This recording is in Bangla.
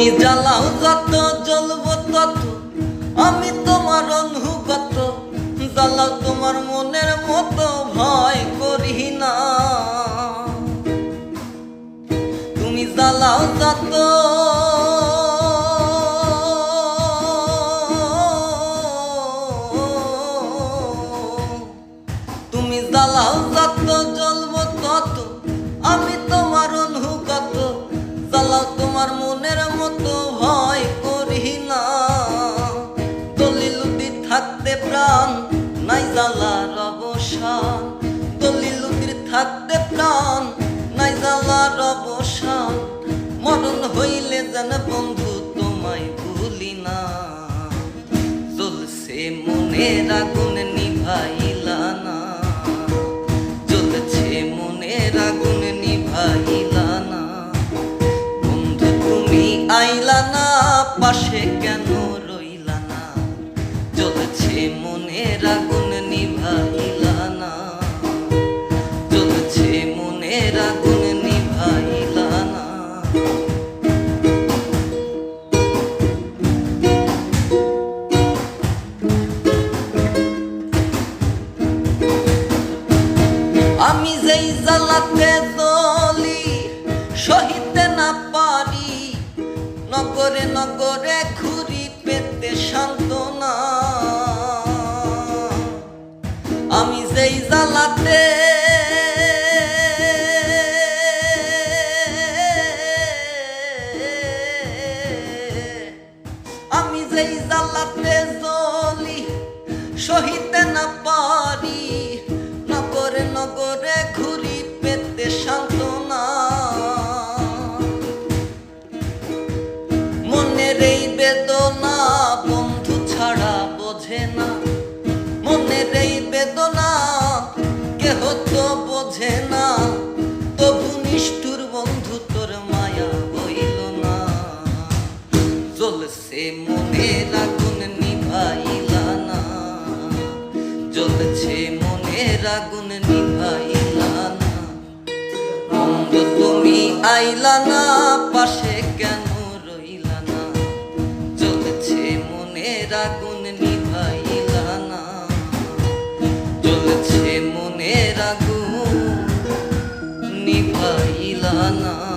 তুমি জ্বালাও যত, জ্বলব তত, আমি তোমার অনুগত। জ্বালাও তোমার মনের মতো, ভয় করি না। তুমি জ্বালাও যত। তুমি জ্বালাও জ্বালার অবসান দলিলুদির থাকতে প্রাণ, নাই জ্বালার অবসান, মরণ হইলে যেন বন্ধু তোমায় ভুলি না। জ্বলছে মনের আগুন, নিভাইলা না। জ্বলছে মনের আগুন, নিভাইলা না। বন্ধু, তুমি আইলা না, পাশে কেন রইলা না? জ্বলছে মনের আগুন আমি যেই জ্বালাতে দলি সহিতে না পারি, নগরে নগরে ঘুরি পেতে সান্ত্বনা। আমি যেই জ্বালাতে আমি যেই জ্বালাতে জ্বলি, সহিতে না পারি এই বেদনা বন্ধু ছাড়া বোঝে না। মনের এই বেদনা কেহ তো বোঝে না। তবু নিষ্ঠুর বন্ধু তোর মায়া না। জ্বলছে মনের আগুন নিভাইলা না। জ্বলছে মনের আগুন নিভাইলা না। বন্ধ তুমি আইলা না। আগুন নিভাইলা না। জ্বলছে মনের আগুন নিভাইলা না।